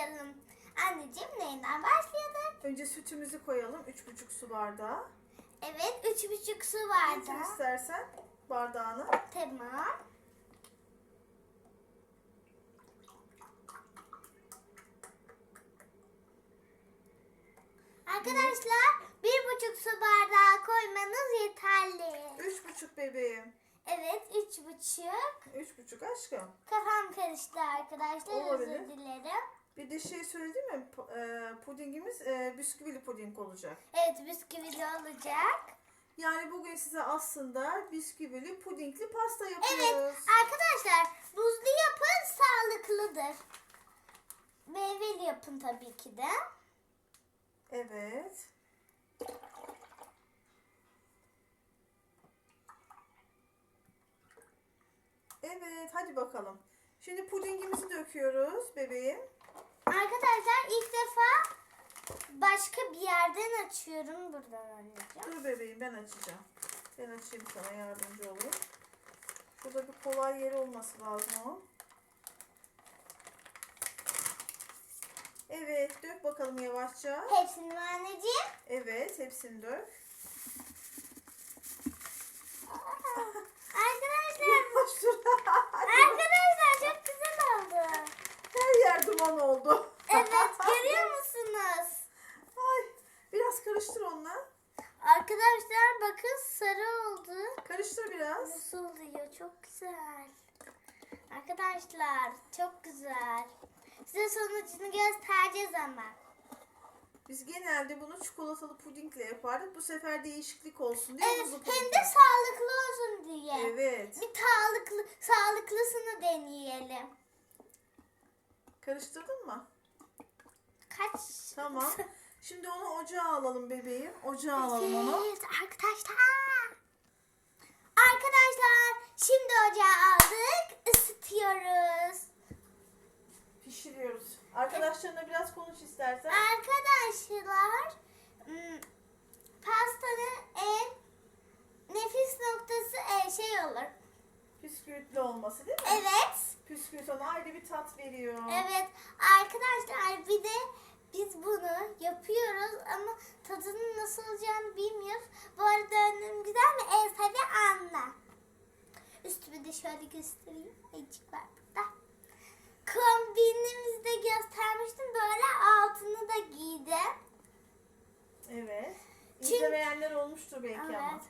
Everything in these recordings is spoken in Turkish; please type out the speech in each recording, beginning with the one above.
başlayalım. Anneciğim neyinden başlayalım? Önce sütümüzü koyalım. 3,5 su bardağı. Evet, üç buçuk su Getir bardağı. istersen bardağını. Tamam. Arkadaşlar bir buçuk su bardağı koymanız yeterli. 3,5 bebeğim. Evet üç buçuk. 3,5 aşkım. Kafam karıştı arkadaşlar Olabilir. özür dilerim. Bir de şey söyledim mi? E, pudingimiz e, bisküvili puding olacak. Evet bisküvili olacak. Yani bugün size aslında bisküvili pudingli pasta Evet yapıyoruz. arkadaşlar buzlu yapın sağlıklıdır. Meyveli yapın tabii ki de. Evet. Evet hadi bakalım. Şimdi pudingimizi döküyoruz bebeğim. Arkadaşlar ilk defa başka bir yerden açıyorum buradan anneciğim. Dur bebeğim ben açacağım. Ben açayım sana yardımcı olayım. Şurada bir kolay yeri olması lazım o. Evet dök bakalım yavaşça. Hepsini mi anneciğim? Evet hepsini dök. Arkadaşlar, Yavaş dur. arkadaşlar çok güzel oldu. Duman oldu. Evet görüyor musunuz? Ay, biraz karıştır onunla. Arkadaşlar bakın sarı oldu. Karıştır biraz. Nasıl oluyor? Çok güzel. Arkadaşlar çok güzel. Size sonucunu göstereceğiz ama. Biz genelde bunu çikolatalı pudingle yapardık. Bu sefer değişiklik olsun diye Evet buzlu hem puding de yaptık. sağlıklı olsun diye. Evet. Bir sağlıklı, sağlıklısını deneyelim. Karıştırdın mı? Kaç? Tamam. Şimdi onu ocağa alalım bebeğim. Ocağa alalım onu. Evet arkadaşlar. Arkadaşlar şimdi ocağa aldık. ısıtıyoruz. Pişiriyoruz. Arkadaşlarına biraz konuş istersen. Arkadaşlar hmm, pastanın en nefis noktası. Püskürtlü olması değil mi? Evet. Püskürt ona ayrı bir tat veriyor. Evet arkadaşlar bir de biz bunu yapıyoruz ama tadının nasıl olacağını bilmiyoruz. Bu arada önüm güzel mi? Evet hadi anla. Üstümü de şöyle göstereyim. Ayıcık var burada. Kombinimizi de göstermiştim. Böyle altını da giydim. Evet. İzlemeyenler olmuştur belki ama.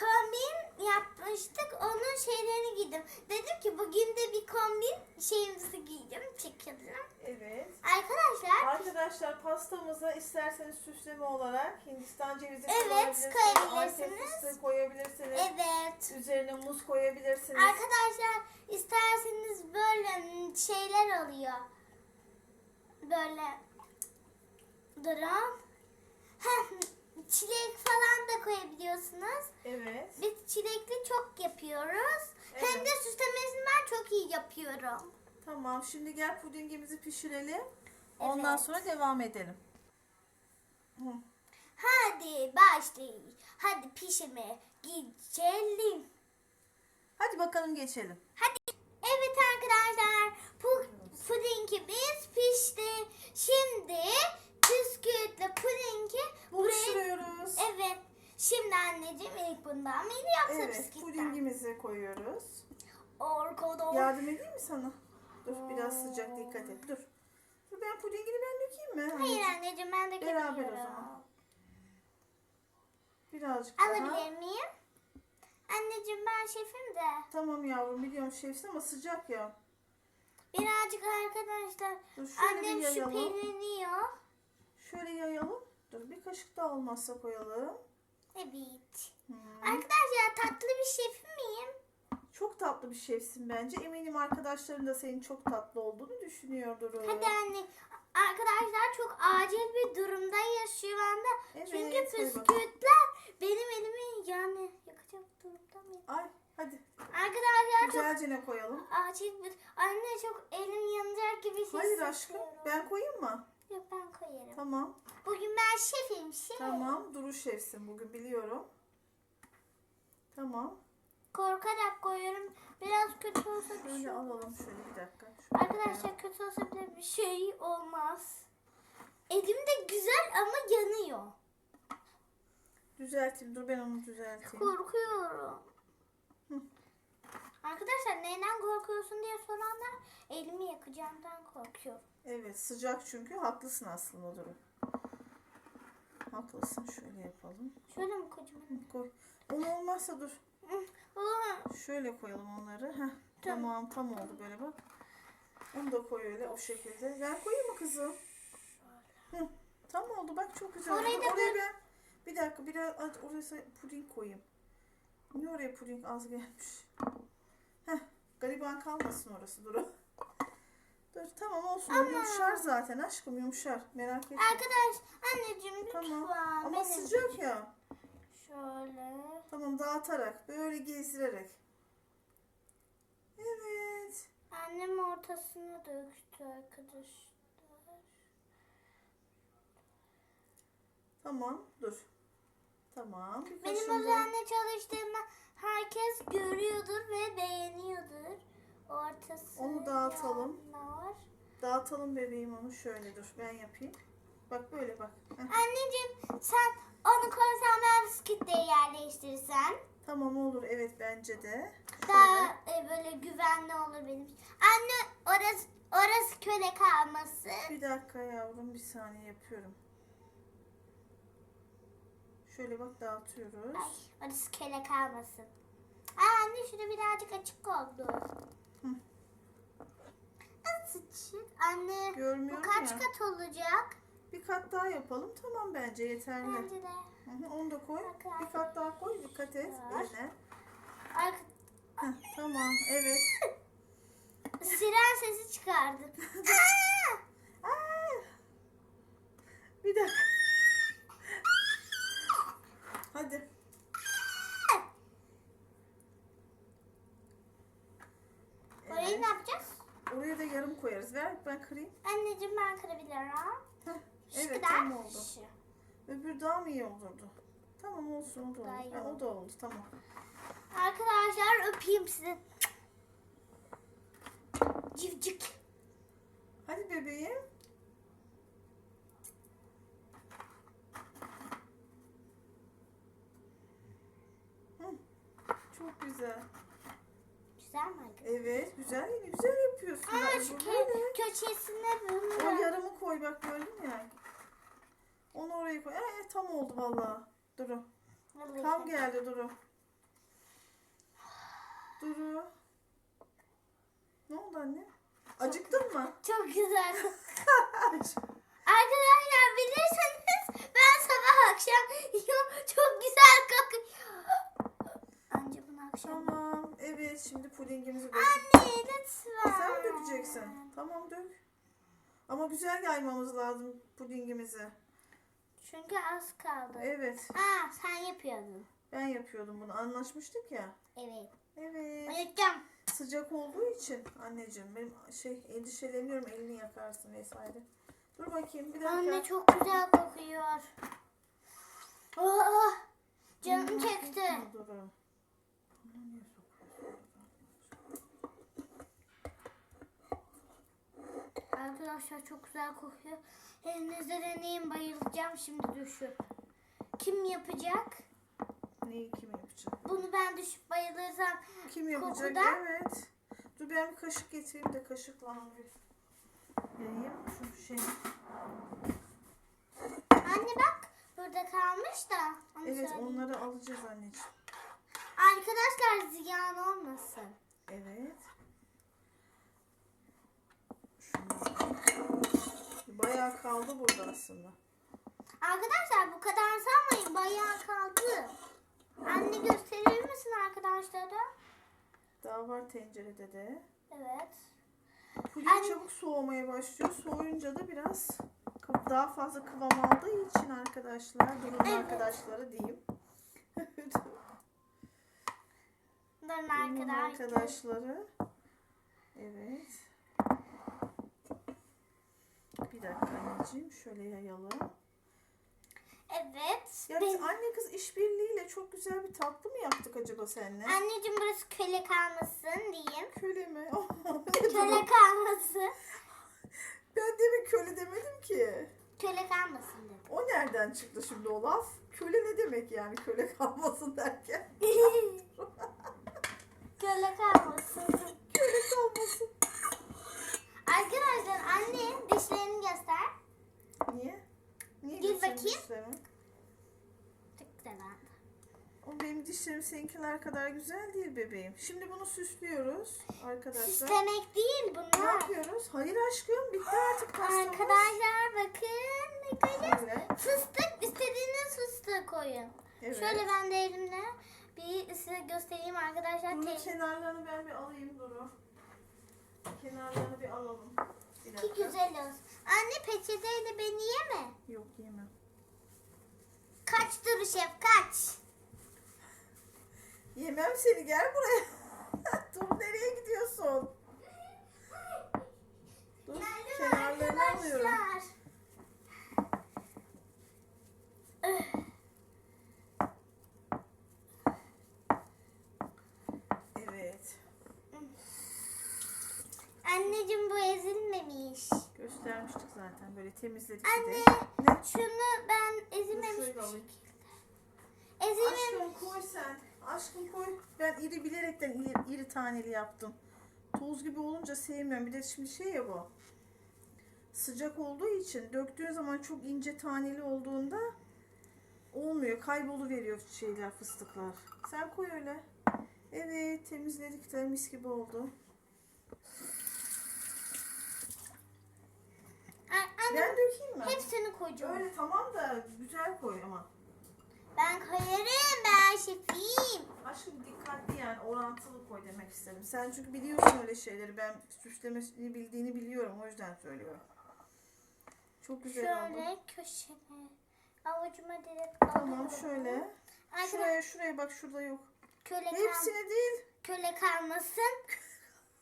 Kombin yapmıştık. Onun şeylerini giydim. Dedim ki bugün de bir kombin şeyimizi giydim. Çekelim. Evet. Arkadaşlar Arkadaşlar pastamıza isterseniz süsleme olarak Hindistan cevizi Evet, koyabilirsiniz. Antep fıstığı koyabilirsiniz. evet. Üzerine muz koyabilirsiniz. Arkadaşlar isterseniz böyle şeyler oluyor. Böyle durun. Heh, çilek falan da koyabiliyorsunuz. Evet. Biz çilekli çok yapıyoruz. Hem Evet. de süslemesini ben çok iyi yapıyorum. Tamam. Şimdi gel pudingimizi pişirelim. Ondan Evet. sonra devam edelim. Hı. Hadi başlayın. Hadi pişime geçelim. Hadi bakalım geçelim. Hadi. Evet arkadaşlar. Pudingimiz pişti. Şimdi bisküvitle pudingi buraya... Buluşturuyoruz. Evet. Şimdi anneciğim ilk bundan mıydı yoksa Evet. bisküvitten? Pudingimizi koyuyoruz. Arkada. Yardım edeyim mi sana? Dur biraz sıcak dikkat et. Dur. Dur ben pudingini ben dökeyim mi? Hayır anneciğim? anneciğim ben de Beraber o zaman. Birazcık daha. Alabilir miyim? Anneciğim ben şefim de. Tamam yavrum biliyorum şefsin ama sıcak ya. Birazcık arkadaşlar. Dur Annem şüpheleniyor. Şöyle yayalım. Dur bir kaşık daha olmazsa koyalım. Evet. Hmm. Arkadaşlar tatlı bir şefim miyim? Çok tatlı bir şefsin bence. Eminim arkadaşların da senin çok tatlı olduğunu düşünüyordur. Hadi anne. Arkadaşlar çok acil bir durumdayız şu anda. Evet, Çünkü bisküvitler benim elimi yani yakacak durumda mıyım? Ay hadi Arkadaşlar çok güzelce ne koyalım. acil bir... Anne çok elim yanacak gibi hissediyorum. Hayır aşkım ben koyayım mı? Yok ben koyarım. Tamam. Bugün ben şefim şef. Tamam. Duru şefsin bugün biliyorum. Tamam. korkarak koyuyorum. Biraz kötü olsa bir şey Şöyle alalım şöyle bir dakika. Şöyle Arkadaşlar kötü olsa bile bir şey olmaz. Elimde güzel ama yanıyor. Düzelteyim. Dur ben onu düzelteyim. Korkuyorum. Hı. Arkadaşlar neyden korkuyorsun diye soranlar elimi yakacağımdan korkuyor. Evet sıcak çünkü. Haklısın aslında Duru. Haklısın. Şöyle yapalım. Şöyle mi kocaman? Koy. Un olmazsa dur. Şöyle koyalım onları. Heh, tamam tam oldu böyle bak. Onu da koy öyle o şekilde. Ben koyayım mı kızım? Hı, tam oldu bak çok güzel. Orayı da oraya ben bir dakika biraz az oraya puding koyayım. Niye oraya puding az gelmiş? Heh, gariban kalmasın orası dur. Dur tamam olsun. Ama- Yumuşar zaten aşkım yumuşar. Merak etme. Arkadaş anneciğim lütfen. Tamam. Ama benim- sıcak ya. Şöyle. Tamam dağıtarak böyle gezdirerek. Evet. Annem ortasına döktü arkadaşlar. Tamam dur. Tamam. Benim üzerine çalıştığımı herkes görüyordur ve beğeniyordur. Ortası Onu dağıtalım. yanlar. Dağıtalım bebeğim onu şöyle dur ben yapayım. Bak böyle bak. Heh, Anneciğim sen onu koysan ben bisküvitleri yerleştirsen Tamam olur evet bence de. daha e, böyle güvenli olur benim. Anne orası orası köle kalması. Bir dakika yavrum bir saniye yapıyorum. Şöyle bak dağıtıyoruz. Ay orası köle kalmasın. Aa, anne şurada birazcık açık oldu. Çık? Anne bu Görmüyorum kaç ya. kat olacak? Bir kat daha yapalım tamam bence yeterli. Bence de. Hı hı, onu da koy. Bak, Bir kat daha koy dikkat et Var. eline. Arka, Heh, tamam evet. siren sesi çıkardı. Aa! Aa! Bir dakika. Hadi. Orayı Evet. ne yapacağız? Oraya da yarım ben kırayım. Anneciğim ben kırabilirim. Heh, Şu evet kadar. tam oldu. Şu. Öbür daha mı iyi olurdu? Tamam olsun Daha oldu. Ha, o da oldu tamam. Arkadaşlar öpeyim sizi. Civcik. Hadi bebeğim. Hı, Çok güzel. Güzel mi? Evet güzel güzel yapıyorsun. Aa şu kö- köşesine O bunu. yarımı koy bak gördün ya. Onu oraya koy. Ee, tam oldu vallahi. Duru. Tam geldi Duru. Duru. Ne oldu anne? Acıktın mı? Çok güzel. Arkadaşlar bilirseniz ben sabah akşam. Çok güzel kokuyor. Tamam. Evet şimdi pudingimizi dök. Anne lütfen. Sen mi dökeceksin? Tamam dök. Ama güzel yaymamız lazım pudingimizi. Çünkü az kaldı. Evet. Aa sen yapıyordun. Ben yapıyordum bunu. Anlaşmıştık ya. Evet. Evet. Unutacağım. Sıcak olduğu için anneciğim benim şey endişeleniyorum elini yakarsın vesaire. Dur bakayım bir dakika. Anne çok güzel kokuyor. Oh, canım Hmm, çekti. Dur. Buna niye sokuyorsun? Arkadaşlar çok güzel kokuyor. Elinizde deneyin bayılacağım şimdi düşüp. Kim yapacak? Neyi kim yapacak? Bunu ben düşüp bayılırsam. Kim yapacak? Kokudan? Evet. Dur ben bir kaşık getireyim de kaşıkla bir yiyeyim. Şu şey. Anne bak burada kalmış da. Onu Evet söyleyeyim. onları alacağız anneciğim. Arkadaşlar ziyan olmasın. Evet. Bayağı kaldı burada aslında. Arkadaşlar bu kadar sanmayın bayağı kaldı. Anne gösterir misin arkadaşlara? Daha var tencerede de. Evet. Puding Anne- çabuk soğumaya başlıyor. Soğuyunca da biraz daha fazla kıvam aldığı için arkadaşlar, durun Evet. arkadaşları diyeyim. Durun Durun arkadaşlar. arkadaşları. Evet. Bir dakika anneciğim şöyle yayalım. Evet. Ya biz anne kız işbirliğiyle çok güzel bir tatlı mı yaptık acaba seninle? Anneciğim burası köle kalmasın diyeyim. Köle mi? Köle kalmasın. ben demin köle demedim ki. Köle kalmasın dedim. O nereden çıktı şimdi o laf? Köle ne demek yani köle kalmasın derken? köle kalmasın. Köle kalmasın. Arkadaşlar anne dişlerini göster. Niye? Niye Gir göstereyim bakayım. dişlerimi? Çok güzel oldu. O benim dişlerim seninkiler kadar güzel değil bebeğim. Şimdi bunu süslüyoruz arkadaşlar. Süslemek değil Ne bunlar. yapıyoruz? Hayır aşkım bitti artık pastamız. Arkadaşlar bakın ne koyacağız. Şöyle. Fıstık istediğiniz fıstığı koyun. Evet. Şöyle ben de elimle bir size göstereyim arkadaşlar. Bunun Te- kenarlarını ben bir alayım Duru. Kenarlarını bir alalım. Bir Ki dakika. güzel olsun. Anne peçeteyle beni yeme. Yok yemem. Kaç Duru şef kaç. Yemem seni gel buraya. Dur nereye gidiyorsun? Dur Geldim kenarlarını alıyorum. arkadaşlar. Anneciğim bu ezilmemiş. Göstermiştik zaten böyle temizledik Anne bir de. Ne? şunu ben ezilmemiş. şöyle alayım. Ezilmemiş. Aşkım koy sen. Aşkım koy. Ben iri bilerekten iri, iri taneli yaptım. Toz gibi olunca sevmiyorum. Bir de şimdi şey ya bu. Sıcak olduğu için döktüğün zaman çok ince taneli olduğunda olmuyor. Kayboluveriyor şeyler fıstıklar. Sen koy öyle. Evet temizledik de mis gibi oldu. A- Anne Mi? hepsini koyacağım. Öyle tamam da güzel koy ama. Ben koyarım ben şefiyim. Aşkım dikkatli yani orantılı koy demek istedim. Sen çünkü biliyorsun öyle şeyleri. Ben süslemesini bildiğini biliyorum. O yüzden söylüyorum. Çok güzel oldu. Şöyle köşeme. Avucuma direkt Tamam alıyorum. şöyle. Arkadaşlar Şuraya şuraya bak şurada yok. köle, kal Hepsini değil. köle kalmasın.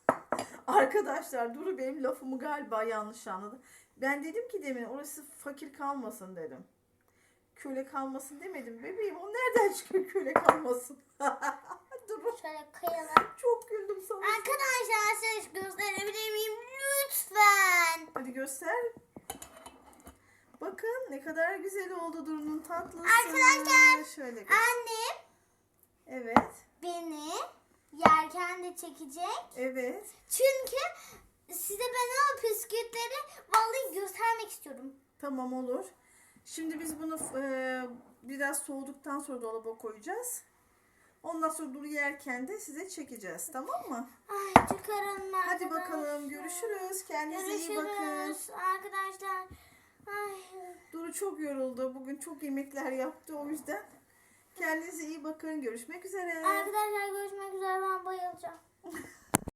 Arkadaşlar Duru benim lafımı galiba yanlış anladı. Ben dedim ki demin orası fakir kalmasın dedim. Köle kalmasın demedim bebeğim. O nereden çıkıyor köle kalmasın? Duru Şöyle kıyalım. çok güldüm sana. Arkadaşlar size gösterebilir miyim? Lütfen. Hadi göster. Bakın ne kadar güzel oldu Duru'nun tatlısı. Arkadaşlar, Şöyle göster. Annem Evet. beni yerken de çekecek. Evet. Çünkü size ben o bisküvitleri vallahi göstermek istiyorum. Tamam olur. Şimdi biz bunu e, biraz soğuduktan sonra dolaba koyacağız. Ondan sonra Duru yerken de size çekeceğiz. Tamam mı? Ay çıkarın ben. Hadi bakalım. Görüşürüz. Kendinize iyi bakın. Görüşürüz arkadaşlar. Ay. Duru çok yoruldu. Bugün çok yemekler yaptı o yüzden. Kendinize iyi bakın. Görüşmek üzere. Arkadaşlar görüşmek üzere ben bayılacağım.